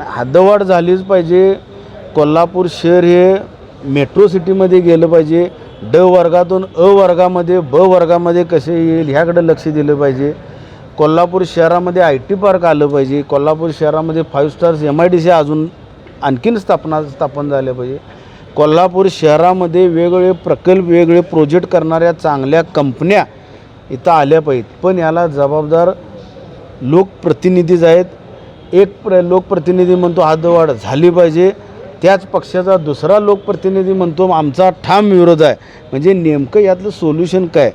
हद्दवाढ झालीच पाहिजे. कोल्हापूर शहर हे मेट्रो सिटीमध्ये गेलं पाहिजे. ड वर्गातून अ वर्गामध्ये ब वर्गामध्ये कसे येईल ह्याकडे लक्ष दिलं पाहिजे. कोल्हापूर शहरामध्ये आय टी पार्क आलं पाहिजे. कोल्हापूर शहरामध्ये five stars M I D C अजून आणखीन स्थापना स्थापन झाल्या पाहिजे. कोल्हापूर शहरामध्ये वेगवेगळे प्रकल्प वेगवेगळे प्रोजेक्ट करणाऱ्या चांगल्या कंपन्या इथं आल्या पाहिजेत. पण याला जबाबदार लोकप्रतिनिधीच आहेत. एक प्र लोकप्रतिनिधी म्हणतो हातवाढ झाली पाहिजे. त्याच पक्षाचा दुसरा लोकप्रतिनिधी म्हणतो आमचा ठाम विरोध आहे. म्हणजे नेमकं यातलं सोल्युशन काय?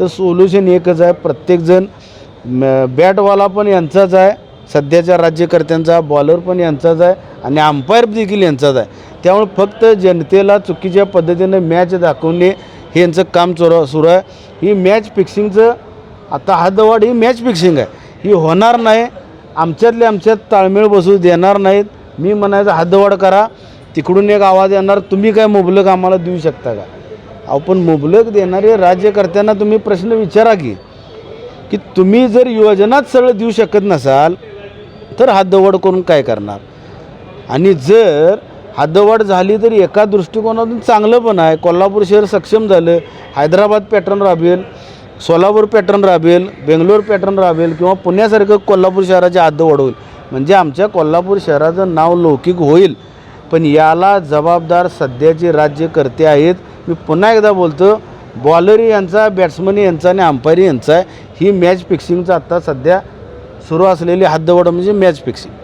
तर सोल्युशन एकच आहे प्रत्येकजण बॅटवाला पण यांचाच आहे. सध्याच्या राज्यकर्त्यांचा बॉलर पण यांचाच आहे. आणि अंपायर देखील यांचाच आहे. त्यामुळे फक्त जनतेला चुकीच्या पद्धतीनं मॅच दाखवणे हे यांचं काम चोर सुरू आहे. ही मॅच फिक्सिंगचं आता हातवाढ ही मॅच फिक्सिंग आहे. ही होणार नाही. आमच्यातले आमच्यात ताळमेळ बसू देणार नाहीत. मी म्हणायचं हद्दवाढ करा. तिकडून एक आवाज येणार तुम्ही काय मुबलक आम्हाला देऊ शकता का? अहो पण मुबलक देणारे राज्यकर्त्यांना तुम्ही प्रश्न विचारा की की तुम्ही जर योजनाच सरळ देऊ शकत नसाल तर हद्दवाढ करून काय करणार? आणि जर हद्दवाढ झाली तर एका दृष्टिकोनातून चांगलं पण आहे. कोल्हापूर शहर सक्षम झालं. हैदराबाद पॅटर्न राबेल सोलापूर पॅटर्न राबेल बेंगलोर पॅटर्न राबेल किंवा पुण्यासारखं कोल्हापूर शहराची हद्द होईल म्हणजे आमच्या कोल्हापूर शहराचं नाव लौकिक होईल. पण याला जबाबदार सध्याचे राज्यकर्ते आहेत. मी पुन्हा एकदा बोलतो बॉलरी यांचा बॅट्समन यांचा आणि अंपायरी यांचा आहे. ही मॅच फिक्सिंगचं आत्ता सध्या सुरू असलेली हद्दवाढ म्हणजे मॅच फिक्सिंग